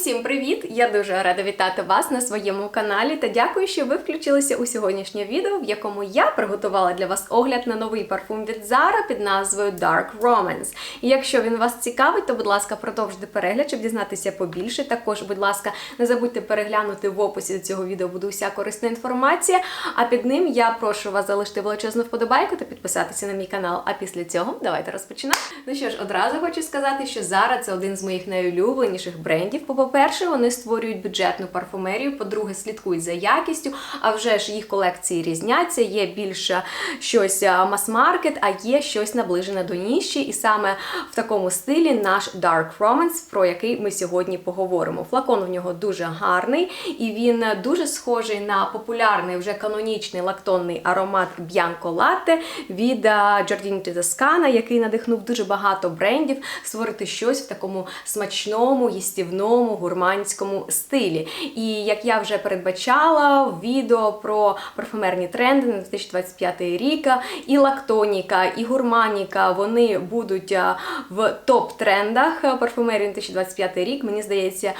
Усім привіт! Я дуже рада вітати вас на своєму каналі та дякую, що ви включилися у сьогоднішнє відео, в якому я приготувала для вас огляд на новий парфум від Zara під назвою Dark Romance. І якщо він вас цікавить, то будь ласка, продовжуйте перегляд, щоб дізнатися побільше. Також, будь ласка, не забудьте переглянути в описі до цього відео буде уся корисна інформація. А під ним я прошу вас залишити величезну вподобайку та підписатися на мій канал. А після цього давайте розпочинати. Ну що ж, одразу хочу сказати, що Zara це один з моїх найулюбленіших брендів. Бо, по-перше, вони створюють бюджетну парфумерію. По-друге, слідкують за якістю. А вже ж їх колекції різняться. Є більше щось мас-маркет, а є щось наближене до ніші. І саме в такому стилі наш Dark Romance, про який ми сьогодні поговоримо. Флакон в нього дуже гарний, і він дуже схожий на популярний вже канонічний лактонний аромат Bianco Latte від Giardini Toscana, який надихнув дуже багато брендів створити щось в такому смачному, їстівному, гурманському стилі. І як я вже передбачала в відео про парфумерні тренди на 2025 рік, і лактоніка, і гурманіка вони будуть в топ-трендах парфумерії на 2025 рік. Мені здається,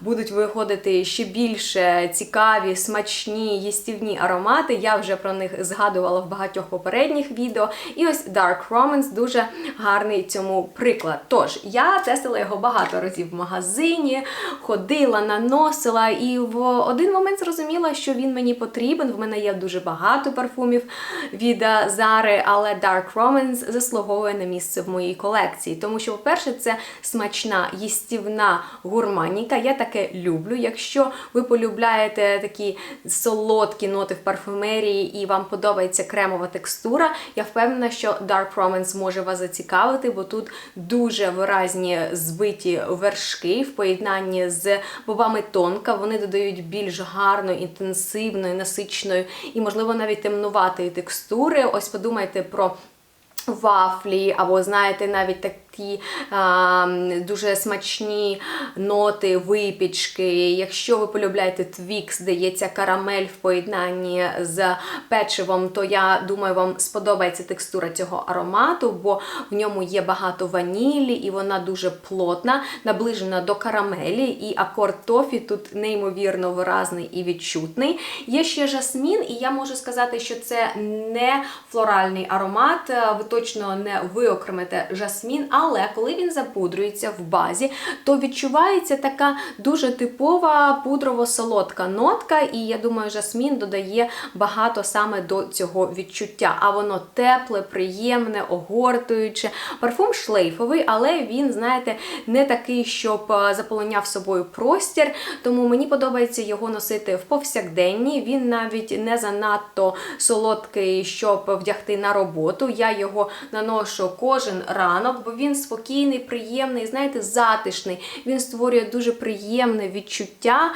будуть виходити ще більше цікаві, смачні, їстівні аромати. Я вже про них згадувала в багатьох попередніх відео. І ось Dark Romance дуже гарний цьому приклад. Тож, я тестила його багато разів в магазині, ходила, наносила, і в один момент зрозуміла, що він мені потрібен. В мене є дуже багато парфумів від Зари, але Dark Romance заслуговує на місце в моїй колекції. Тому що, по-перше, це смачна їстівна гурманіка. Я таке люблю. Якщо ви полюбляєте такі солодкі ноти в парфумерії і вам подобається кремова текстура, я впевнена, що Dark Romance може вас зацікавити, бо тут дуже виразні збиті вершки в поєднанні з бобами тонка. Вони додають більш гарної, інтенсивної, насичної і, можливо, навіть темнуватої текстури. Ось подумайте про. Вафлі, або знаєте, навіть такі а, дуже смачні ноти, випічки. Якщо ви полюбляєте твікс, де є ця карамель в поєднанні з печивом, то я думаю, вам сподобається текстура цього аромату, бо в ньому є багато ванілі, і вона дуже плотна, наближена до карамелі. І акорд тофі тут неймовірно виразний і відчутний. Є ще жасмін, і я можу сказати, що це не флоральний аромат. Ви точно не виокремите жасмін, але коли він запудрюється в базі, то відчувається така дуже типова пудрово-солодка нотка, і я думаю, жасмін додає багато саме до цього відчуття. А воно тепле, приємне, огортуюче. Парфум шлейфовий, але він, знаєте, не такий, щоб заполоняв собою простір. Тому мені подобається його носити в повсякденні. Він навіть не занадто солодкий, щоб вдягти на роботу. Я його наношу кожен ранок, бо він спокійний, приємний, знаєте, затишний. Він створює дуже приємне відчуття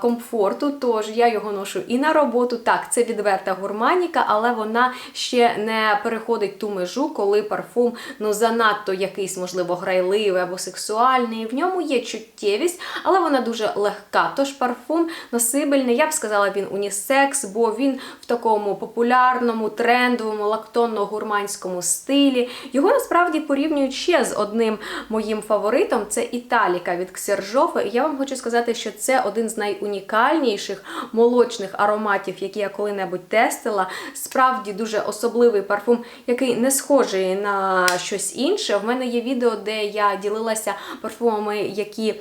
комфорту. Тож я його ношу і на роботу. Так, це відверта гурманіка, але вона ще не переходить ту межу, коли парфум ну занадто якийсь, можливо, грайливий або сексуальний. В ньому є чуттєвість, але вона дуже легка. Тож парфум носибельний, я б сказала, він унісекс, бо він в такому популярному, трендовому, лактонно-гурманському стилі. Його насправді порівнюють ще з одним моїм фаворитом це Італіка від Ксержофи. Я вам хочу сказати, що це один з найунікальніших молочних ароматів, які я коли-небудь тестила. Справді дуже особливий парфум, який не схожий на щось інше. В мене є відео, де я ділилася парфумами, які.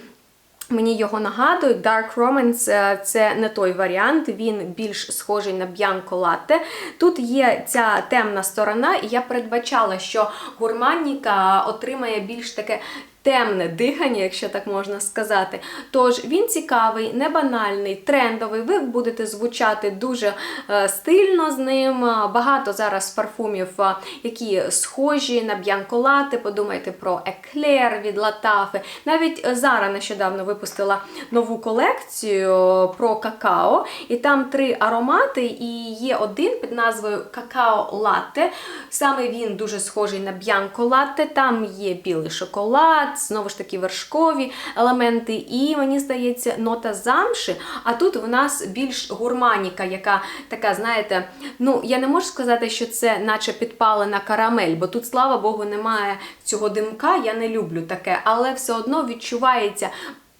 Мені його нагадують, Dark Romance е, це не той варіант, він більш схожий на Bianco Latte. Тут є ця темна сторона, і я передбачала, що гурманіка отримає більш таке. Темне дихання, якщо так можна сказати. Тож він цікавий, не банальний, трендовий. Ви будете звучати дуже е, стильно з ним. Багато зараз парфумів, е, які схожі на б'янколати. Подумайте про еклер від Латафи. Навіть Зара нещодавно випустила нову колекцію про какао, і там три аромати, і є один під назвою Какао Латте. Саме він дуже схожий на б'янко латте. Там є білий шоколад знову ж таки вершкові елементи, і мені здається, нота замши. А тут в нас більш гурманіка, яка така, знаєте, ну я не можу сказати, що це наче підпалена карамель, бо тут, слава Богу, немає цього димка. Я не люблю таке, але все одно відчувається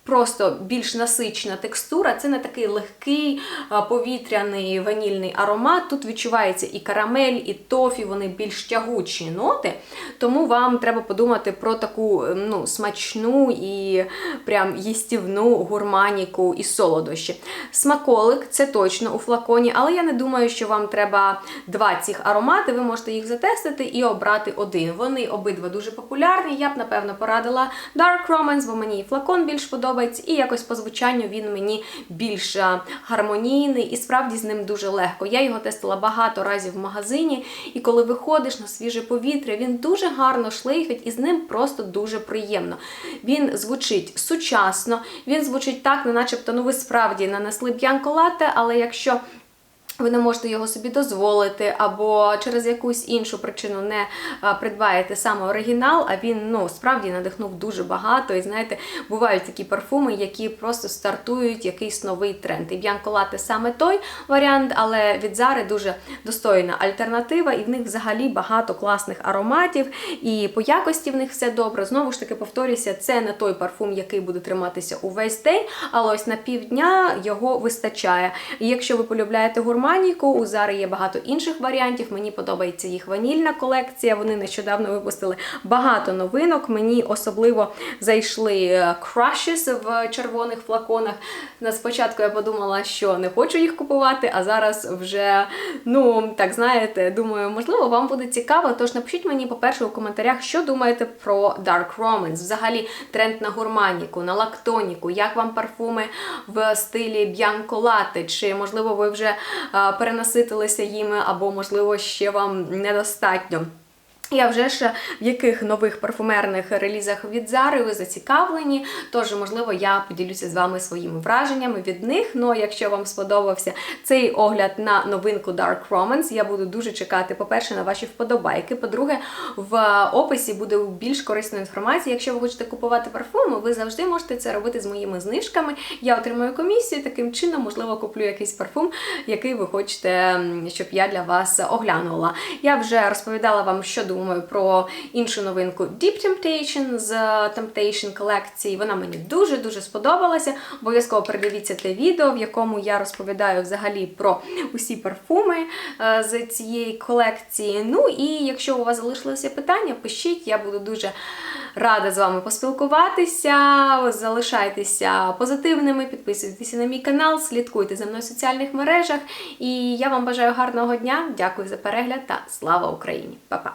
просто більш насичена текстура. Це не такий легкий повітряний ванільний аромат. Тут відчувається і карамель, і тофі, вони більш тягучі ноти. Тому вам треба подумати про таку ну, смачну і прям їстівну гурманіку і солодощі. Смаколик це точно у флаконі, але я не думаю, що вам треба два цих аромати. Ви можете їх затестити і обрати один. Вони обидва дуже популярні. Я б, напевно, порадила Dark Romance, бо мені і флакон більш подобається, і якось по звучанню він мені більш гармонійний, і справді з ним дуже легко. Я його тестила багато разів в магазині, і коли виходиш на свіже повітря, він дуже гарно шлейфить, і з ним просто дуже приємно. Він звучить сучасно, він звучить так, начебто, ну ви справді нанесли б'янколате, але якщо ви не можете його собі дозволити, або через якусь іншу причину не придбаєте саме оригінал, а він ну справді надихнув дуже багато. І знаєте, бувають такі парфуми, які просто стартують якийсь новий тренд. І Latte саме той варіант, але від Зари дуже достойна альтернатива, і в них взагалі багато класних ароматів. І по якості в них все добре. Знову ж таки, повторюся, це не той парфум, який буде триматися увесь день, але ось на півдня його вистачає. І якщо ви полюбляєте гурманіку, у Зари є багато інших варіантів. Мені подобається їх ванільна колекція. Вони нещодавно випустили багато новинок. Мені особливо зайшли е, Crushes в червоних флаконах. На спочатку я подумала, що не хочу їх купувати, а зараз вже, ну так знаєте, думаю, можливо, вам буде цікаво. Тож напишіть мені, по-перше, у коментарях, що думаєте про Dark Romance, взагалі тренд на гурманіку, на лактоніку, як вам парфуми в стилі Latte, чи можливо ви вже а, перенаситилися їми, або можливо ще вам недостатньо. Я вже ж в яких нових парфумерних релізах від Зари ви зацікавлені, тож, можливо, я поділюся з вами своїми враженнями від них. Ну, якщо вам сподобався цей огляд на новинку Dark Romance, я буду дуже чекати, по-перше, на ваші вподобайки. По-друге, в описі буде більш корисна інформація. Якщо ви хочете купувати парфуми, ви завжди можете це робити з моїми знижками. Я отримую комісію, таким чином, можливо, куплю якийсь парфум, який ви хочете, щоб я для вас оглянула. Я вже розповідала вам, що думаю про іншу новинку Deep Temptation з Temptation колекції. Вона мені дуже-дуже сподобалася. Обов'язково передивіться те відео, в якому я розповідаю взагалі про усі парфуми е, з цієї колекції. Ну і якщо у вас залишилося питання, пишіть, я буду дуже рада з вами поспілкуватися. Залишайтеся позитивними, підписуйтеся на мій канал, слідкуйте за мною в соціальних мережах. І я вам бажаю гарного дня. Дякую за перегляд та слава Україні! Па-па!